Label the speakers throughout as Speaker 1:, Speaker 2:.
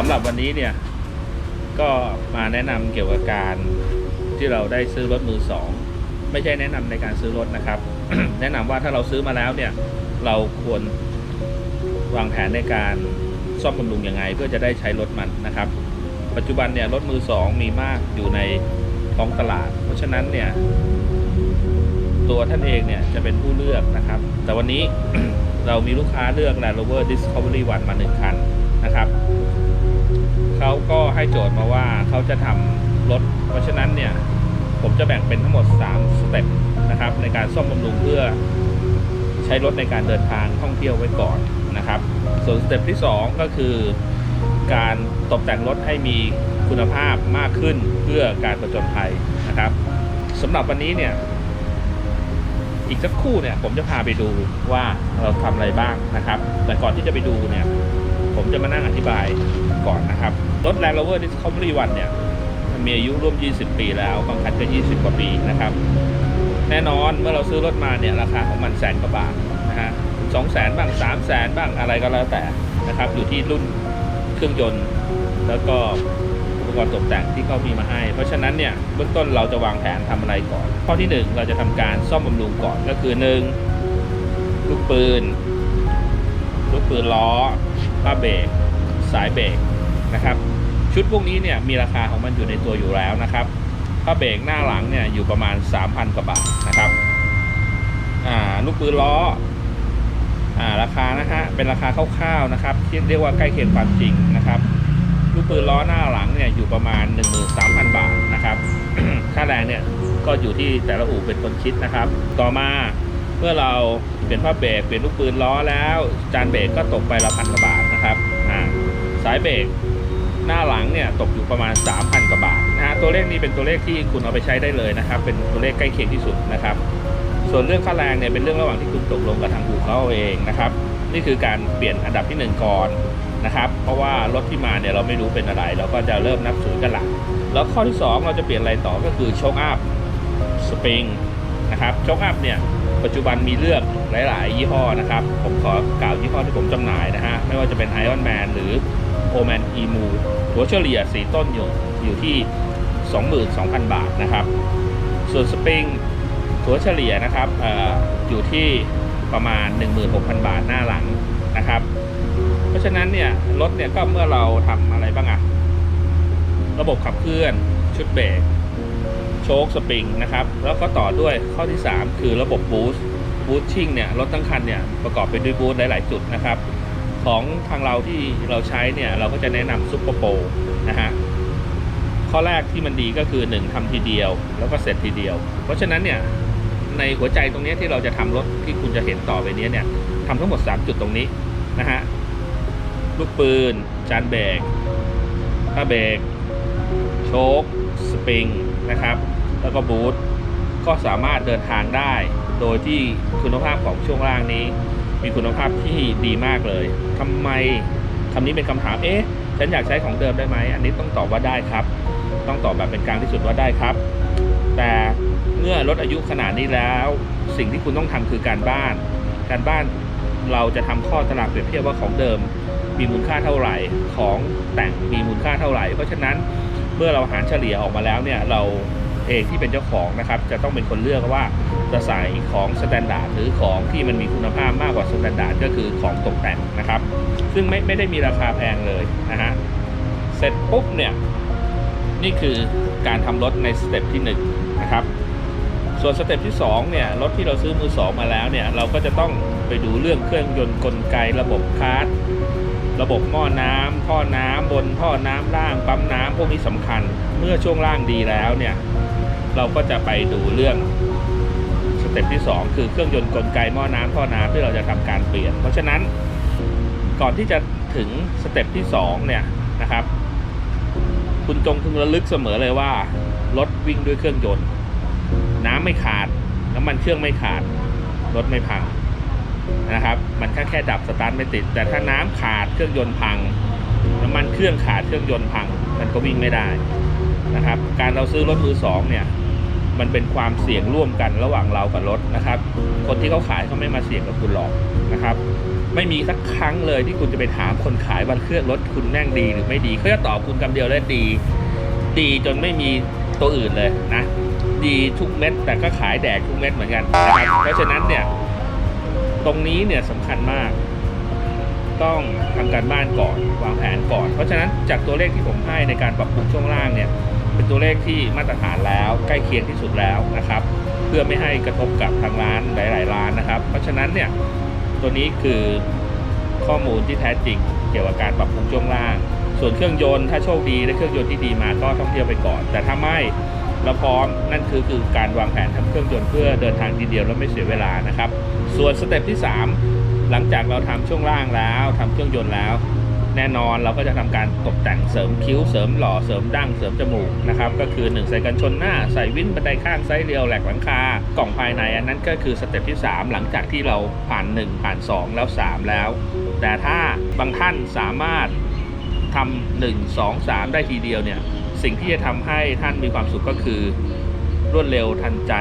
Speaker 1: สำหรับวันนี้เนี่ย ก็มาแนะนำเกี่ยวกับการที่เราได้ซื้อรถมือสองไม่ใช่แนะนำในการซื้อรถนะครับ แนะนำว่าถ้าเราซื้อมาแล้วเนี่ยเราควรวางแผนในการซ่อมบำรุงยังไง เพื่อจะได้ใช้รถมันนะครับ ปัจจุบันเนี่ยรถมือสองมีมากอยู่ในท้องตลาด เพราะฉะนั้นเนี่ยตัวท่านเองเนี่ยจะเป็นผู้เลือกนะครับ แต่วันนี้เรามีลูกค้าเลือก Land Rover Discovery 1มาหนึ่งคันนะครับ เขาก็ให้โจทย์มาว่าเขาจะทำรถ เพราะฉะนั้นเนี่ยผมจะแบ่งเป็นทั้งหมด 3 สเต็ปนะครับ ในการซ่อมบำรุงเพื่อใช้รถในการเดินทางท่องเที่ยวไว้ก่อนนะครับ ส่วนสเต็ปที่ 2 ก็คือ การตกแต่งรถให้มีคุณภาพมากขึ้นเพื่อการประจนภัยนะครับสำหรับวันนี้เนี่ยอีกสักคู่เนี่ยผมจะพาไปดูว่าเราทำอะไรบ้างนะครับ แต่ก่อนที่จะไปดูเนี่ย ผมจะมานั่งอธิบาย ก่อนนะครับ รถ Land Rover Discovery 1เนี่ยมันมีอายุร่วม 20 ปีแล้ว บางคันก็ 20 กว่าปีนะครับ แน่นอนเมื่อเราซื้อรถมาเนี่ยราคาของมันแสนกว่าบาทนะฮะสองแสนบ้างสามแสนบ้างอะไรก็แล้วแต่นะครับ อยู่ที่รุ่นเครื่องยนต์ แล้วก็อุปกรณ์ตกแต่งที่เขามีมาให้ เพราะฉะนั้นเนี่ยเบื้องต้นเราจะวางแผนทำอะไรก่อน ข้อที่หนึ่งเราจะทำการซ่อมบำรุงก่อนก็คือหนึ่งลูกปืน ลูกปืนล้อผ้าเบรก สายเบรกนะครับ ชุดพวกนี้เนี่ยมีราคาของมันอยู่ในตัวอยู่แล้วนะครับผ้าเบรกหน้าหลังเนี่ยอยู่ประมาณ 3,000 กว่าบาทนะครับอ่าลูกปืนล้ออ่าราคานะฮะเป็นราคาคร่าวๆนะครับที่เรียกว่าใกล้เคียงความจริงนะครับลูกปืนล้อหน้าหลังเนี่ยอยู่ประมาณ 13,000 บาทนะครับค่าแรงเนี่ยก็อยู่ที่แต่ละอู่เป็นคนคิดนะครับ ต่อมาเมื่อเราเปลี่ยนผ้าเบรกเปลี่ยนลูกปืนล้อแล้ว จานเบรกก็ตกไปละพันกว่าบาท สายเบรกหน้าหลังเนี่ยตกอยู่ประมาณ 3,000 กว่าบาทนะฮะตัวเลขนี้เป็นตัวเลขที่คุณเอาไปใช้ได้เลยนะครับ เป็นตัวเลขใกล้เคียงที่สุดนะครับ ส่วนเรื่องค่าแรงเนี่ยเป็นเรื่องระหว่างที่คุณตกลงกับทางอู่เขาเองนะครับ นี่คือการเปลี่ยนอันดับที่หนึ่งก่อนนะครับ เพราะว่ารถที่มาเนี่ยเราไม่รู้เป็นอะไร เราก็จะเริ่มนับศูนย์กันหลังแล้วข้อที่ 2 เราจะเปลี่ยนอะไรต่อก็คือโชคอัพสปริงนะครับโชคอัพเนี่ยปัจจุบันมีเลือกหลาย ๆ ยี่ห้อนะครับ ผมขอกล่าวยี่ห้อที่ผมจำหน่ายนะฮะไม่ว่าจะเป็น Iron Man หรือ o m a n e m u หัวเฉลี่ยสีต้นอยู่อยู่ที่ 22,000 บาทนะครับ ส่วนสปริงถัวเฉลี่ยนะครับเอออยู่ที่ประมาณ 16,000 บาทหน้าหลังนะครับ เพราะฉะนั้นเนี่ยรถเนี่ยก็เมื่อเราทำอะไรบ้างอะระบบขับเคลื่อนชุดเบรกโชคสปริงนะครับ แล้วก็ต่อด้วยข้อที่ 3 คือระบบบูสต์บูสชิ่งเนี่ยรถทั้งคันเนี่ยประกอบไปด้วยบูสต์หลาย ๆ จุดนะครับ ของทางเราที่เราใช้เนี่ยเราก็จะแนะนำซุปเปอร์โปรนะฮะข้อแรกที่มันดีก็คือ 1ทำทีเดียว แล้วก็เสร็จทีเดียว เพราะฉะนั้นเนี่ยในหัวใจตรงนี้ที่เราจะทำรถที่คุณจะเห็นต่อไปเนี้ยเนี่ยทำทั้งหมด 3 จุดตรงนี้นะฮะลูกปืน จานเบรกผ้าเบรกโชคสปริงนะครับ แล้วก็บูทก็สามารถเดินทางได้ โดยที่คุณภาพของช่วงล่างนี้ มีคุณภาพที่ดีมากเลยทำไมคำนี้เป็นคำถาม เอ๊ะ ฉันอยากใช้ของเดิมได้ไหม อันนี้ต้องตอบว่าได้ครับ ต้องตอบแบบเป็นกลางที่สุดว่าได้ครับ แต่เมื่อลดอายุขนาดนี้แล้ว สิ่งที่คุณต้องทำคือการบ้าน การบ้านเราจะทำข้อตลาดเปรียบเทียบว่าของเดิมมีมูลค่าเท่าไหร่ ของแต่งมีมูลค่าเท่าไหร่ เพราะฉะนั้นเมื่อเราหารเฉลี่ยออกมาแล้วเนี่ยเรา เองที่เป็นเจ้าของนะครับจะต้องเป็นคนเลือกว่าจะใส่ของสแตนดาร์ดหรือของที่มันมีคุณภาพมากกว่าสแตนดาร์ดก็คือของตกแต่งนะครับ ซึ่งไม่ไม่ได้มีราคาแพงเลยนะฮะเสร็จปุ๊บเนี่ยนี่คือการทำรถในสเต็ปที่1นงนะครับส่วนสเต็ปที่2เนี่ยรถที่เราซื้อมือสองมาแล้วเนี่ยเราก็จะต้องไปดูเรื่องเครื่องยนต์กลไกระบบคาร์ดระบบหม้อน้ำท่อน้ำบนท่อน้ำล่างปั๊มน้ำพวกนี้สำคัญ เมื่อช่วงล่างดีแล้วเนี่ย เราก็จะไปดูเรื่องสเต็ปที่ 2 คือเครื่องยนต์กลไกหม้อน้ำท่อน้ำที่เราจะทำการเปลี่ยน เพราะฉะนั้นก่อนที่จะถึงสเต็ปที่2เนี่ยนะครับ คุณจงพึงระลึกเสมอเลยว่ารถวิ่งด้วยเครื่องยนต์ น้ำไม่ขาดน้ำมันเครื่องไม่ขาด รถไม่พังนะครับ มันแค่แค่ดับสตาร์ทไม่ติด แต่ถ้าน้ำขาดเครื่องยนต์พัง น้ำมันเครื่องขาดเครื่องยนต์พัง มันก็วิ่งไม่ได้นะครับ การเราซื้อรถมือสองเนี่ย มันเป็นความเสี่ยงร่วมกันระหว่างเรากับรถนะครับ คนที่เขาขายเขาไม่มาเสี่ยงกับคุณหรอกนะครับ ไม่มีสักครั้งเลยที่คุณจะไปถามคนขายว่าเครื่องรถคุณแม่งดีหรือไม่ดีเขาจะตอบคุณคำเดียวเลยดี ดีจนไม่มีตัวอื่นเลยนะ ดีทุกเม็ดแต่ก็ขายแดกทุกเม็ดเหมือนกันนะครับเพราะฉะนั้นเนี่ยตรงนี้เนี่ยสำคัญมาก ต้องทำการบ้านก่อนวางแผนก่อน เพราะฉะนั้นจากตัวเลขที่ผมให้ในการปรับปรุงช่วงล่างเนี่ย เป็นตัวเลขที่มาตรฐานแล้วใกล้เคียงที่สุดแล้วนะครับ เพื่อไม่ให้กระทบกับทางร้านหลาย ๆ ร้านนะครับ เพราะฉะนั้นเนี่ยตัวนี้คือข้อมูลที่แท้จริงเกี่ยวกับการปรับปรุงช่วงล่าง ส่วนเครื่องยนต์ถ้าโชคดีได้เครื่องยนต์ที่ดีมาก็ท่องเที่ยวไปก่อน แต่ถ้าไม่เราพร้อมนั่นคือคือการวางแผนทำเครื่องยนต์เพื่อเดินทางทีเดียวแล้วไม่เสียเวลานะครับ ส่วนสเต็ปที่ 3 หลังจากเราทำช่วงล่างแล้วทำเครื่องยนต์แล้ว แน่นอนเราก็จะทำการตกแต่งเสริมคิ้วเสริมหล่อเสริมดั้งเสริมจมูกนะครับก็คือ 1 ใส่กันชนหน้าใส่วินบันไดข้างไซส์เรียวแหลกหลังคากล่องภายในอันนั้นก็คือสเต็ปที่ 3 หลังจากที่เราผ่าน 1 ผ่าน 2 แล้ว 3 แล้ว แต่ถ้าบางท่านสามารถทำหนึ่งสองสามได้ทีเดียวเนี่ยสิ่งที่จะทำให้ท่านมีความสุขก็คือรวดเร็วทันใจ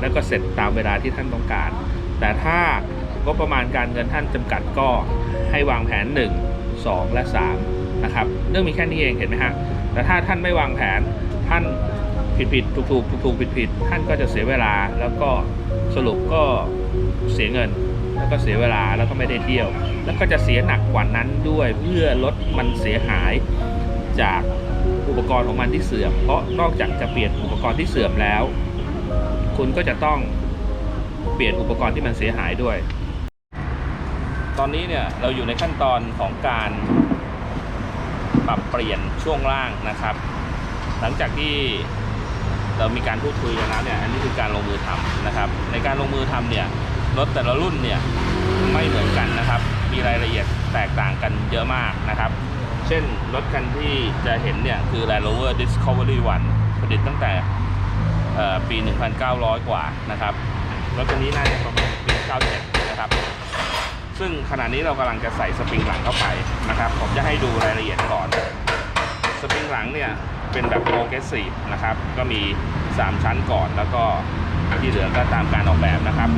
Speaker 1: แล้วก็เสร็จตามเวลาที่ท่านต้องการ แต่ถ้างบประมาณการเงินท่านจำกัดก็ให้วางแผน1 2 และ3นะครับเรื่องมีแค่นี้เองเห็นไหมฮะแต่ถ้าท่านไม่วางแผนท่านผิดผิดถูกถูกถูกถูกผิดผิดท่านก็จะเสียเวลาแล้วก็สรุปก็เสียเงิน แล้วก็เสียเวลาแล้วก็ไม่ได้เที่ยว แล้วก็จะเสียหนักกว่านั้นด้วยเพื่อลดมันเสียหายจากอุปกรณ์ของมันที่เสื่อม เพราะนอกจากจะเปลี่ยนอุปกรณ์ที่เสื่อมแล้ว คุณก็จะต้องเปลี่ยนอุปกรณ์ที่มันเสียหายด้วย ตอนนี้เนี่ยเราอยู่ในขั้นตอนของการปรับเปลี่ยนช่วงล่างนะครับ หลังจากที่เรามีการพูดคุยกันแล้วเนี่ยอันนี้คือการลงมือทำนะครับ ในการลงมือทำเนี่ยรถแต่ละรุ่นเนี่ยไม่เหมือนกันนะครับ มีรายละเอียดแตกต่างกันเยอะมากนะครับ เช่นรถคันที่จะเห็นเนี่ยคือ Land Rover Discovery 1ผลิตตั้งแต่เอ่อปี 1,900 กว่านะครับรถคันนี้น่าจะประมาณปี 97 นะครับ ซึ่งขณะนี้เรากำลังจะใส่สปริงหลังเข้าไปนะครับผมจะให้ดูรายละเอียดก่อน สปริงหลังเนี่ยเป็นแบบโปรเกรสซีฟนะครับก็มี 3 ชั้นก่อนแล้วก็ที่เหลือก็ตามการออกแบบนะครับ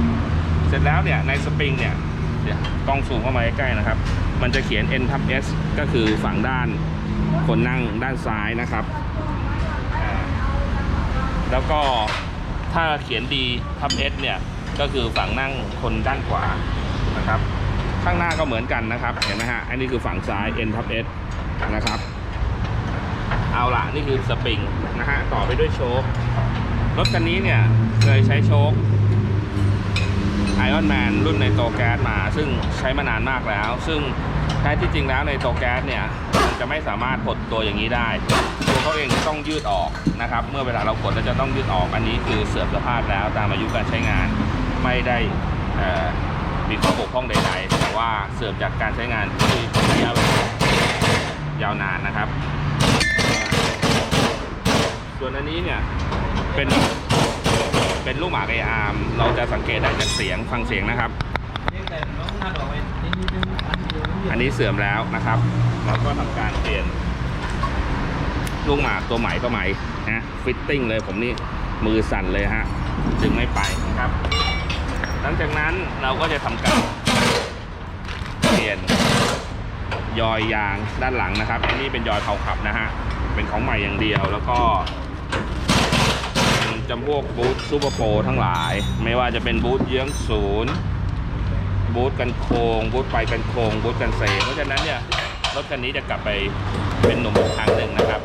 Speaker 1: เสร็จแล้วเนี่ยในสปริงเนี่ยเดี๋ยวกล้องซูมเข้ามาใกล้ๆนะครับ มันจะเขียน N ทับ S ก็คือฝั่งด้านคนนั่งด้านซ้ายนะครับ แล้วก็ถ้าเขียน D ทับ S เนี่ยก็คือฝั่งนั่งคนด้านขวานะครับ ข้างหน้าก็เหมือนกันนะครับ เห็นไหมฮะ อันนี้คือฝั่งซ้าย N ทับ S นะครับ เอาละนี่คือสปริงนะฮะ ต่อไปด้วยโชครถคันนี้เนี่ยเคยใช้โชค Iron Man รุ่นในโตแก๊สมา ซึ่งใช้มานานมากแล้ว ซึ่งแท้ที่จริงแล้วในโตแก๊สเนี่ยมันจะไม่สามารถกดตัวอย่างนี้ได้ ตัวเขาเองต้องยืดออกนะครับ เมื่อเวลาเรากดแล้วจะต้องยืดออก อันนี้คือเสื่อมสภาพแล้วตามอายุการใช้งาน ไม่ได้มีข้อบกพร่องใด ๆ ว่าเสื่อมจากการใช้งานที่ยะเวลายาวนานนะครับ ส่วนอันนี้เนี่ยเป็นเป็นลูกหมากไออาร์มเราจะสังเกตได้จากเสียงฟังเสียงนะครับ อันนี้เสื่อมแล้วนะครับ เราก็ทำการเปลี่ยนลูกหมากตัวใหม่ก็ใหม่นะฟิตติ้งเลยผมนี่มือสั่นเลยฮะจึงไม่ไปนะครับ หลังจากนั้นเราก็จะทำการเปลี่ยน ยอยยางด้านหลังนะครับอันนี้เป็นยอยเผาขับนะฮะเป็นของใหม่อย่างเดียวแล้วก็จำพวกบูธซูเปอร์โปรทั้งหลาย ไม่ว่าจะเป็นบูธเยื้องศูนย์บูธกันโคงบูธไปกันโคงบูธกันเซเพราะฉะนั้นเนี่ยรถคันนี้จะกลับไปเป็นหนุ่มอีกครั้งหนึ่งนะครับ